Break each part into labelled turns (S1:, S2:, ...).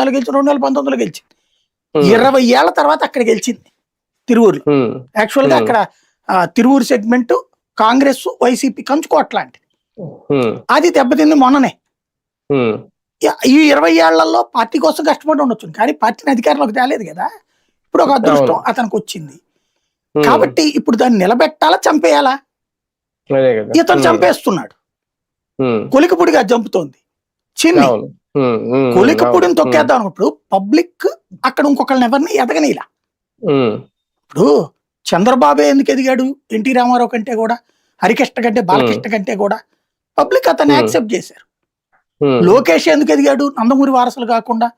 S1: పద్నాలుగు గెలిచి రెండు వేల పంతొమ్మిదిలో గెలిచింది. ఇరవై ఏళ్ళ తర్వాత అక్కడ గెలిచింది తిరువురులో
S2: ఉమ్, యాక్చువల్గా.
S1: అక్కడ తిరువురు సెగ్మెంట్ కాంగ్రెస్ వైసీపీ కంచుకోవట్ లాంటిది.
S2: ఉమ్,
S1: అది దెబ్బతింది మొన్ననే. ఈ- ఇరవై ఏళ్ళలో పార్టీ కోసం కష్టపడి ఉండొచ్చు. కానీ పార్టీని అధికారంలోకి తేలేదు కదా. ఇప్పుడు ఒక అదృష్టం. అతనికి వచ్చింది కాబట్టి ఇప్పుడు దాన్ని నిలబెట్టాలా చంపేయాలా? ఇతను చంపేస్తున్నాడు. కొలికపుడిగా చంపుతోంది చిన్ని. కొలికపుడిని
S2: అవును,
S1: తొక్కేద్దాం అనుకున్నప్పుడు పబ్లిక్ అక్కడ ఇంకొకళ్ళని ఎవరిని ఎదగనీలా? ఇప్పుడు చంద్రబాబు ఎందుకు ఎదిగాడు? ఎన్టీ రామారావు కంటే కూడా హరికృష్ణ కంటే బాలకృష్ణ కంటే కూడా పబ్లిక్ అతన్ని. యాక్సెప్ట్ చేశారు. లోకేష్ ఎందుకు ఎదిగాడు? నందమూరి వారసులు కాకుండా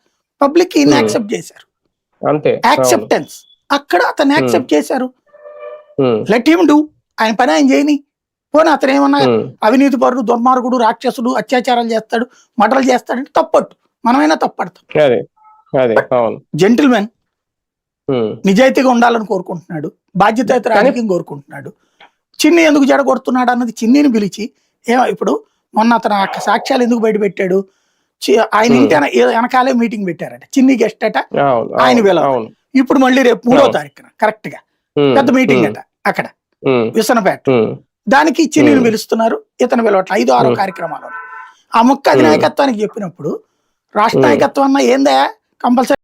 S1: పబ్లిక్ ఈయన. యాక్సెప్ట్ చేశారు.
S2: అంతే.
S1: యాక్సెప్టెన్స్. అక్కడ అతన్ని యాక్సెప్ట్ చేశారు. Let him do. ఆయన పని ఆయన చేయని. పోనీ అతను ఏమన్నా అవినీతి పరుడు దుర్మార్గుడు రాక్షసుడు అత్యాచారాలు చేస్తాడు మటలు చేస్తాడంటే తప్పట్టు. మనమైనా తప్పడతాం. జెంటిల్మెన్ నిజాయితీగా ఉండాలని కోరుకుంటున్నాడు బాధ్యత రాజకీయం కోరుకుంటున్నాడు. చిన్ని ఎందుకు జడగొడుతున్నాడు అన్నది చిన్నిని పిలిచి ఏ ఇప్పుడు మొన్న అతను ఆ సాక్ష్యాలు ఎందుకు బయట పెట్టాడు? ఆయన. ఇంటి వెనకాలే మీటింగ్ పెట్టారట. చిన్ని గెస్ట్ అట ఆయన.
S2: అవును
S1: ఇప్పుడు మళ్ళీ రేపు మూడో. తారీఖున
S2: కరెక్ట్గా
S1: పెద్ద మీటింగ్ అట అక్కడ. విసనపేట. దానికి
S2: Hmm.
S1: పిలుస్తున్నారు ఇతను పిలవట్ల ఐదో ఆరో. కార్యక్రమాలు ఆ ముక్క. అధినాయకత్వానికి చెప్పినప్పుడు రాష్ట్ర. నాయకత్వం అన్న ఏందా కంపల్సరీ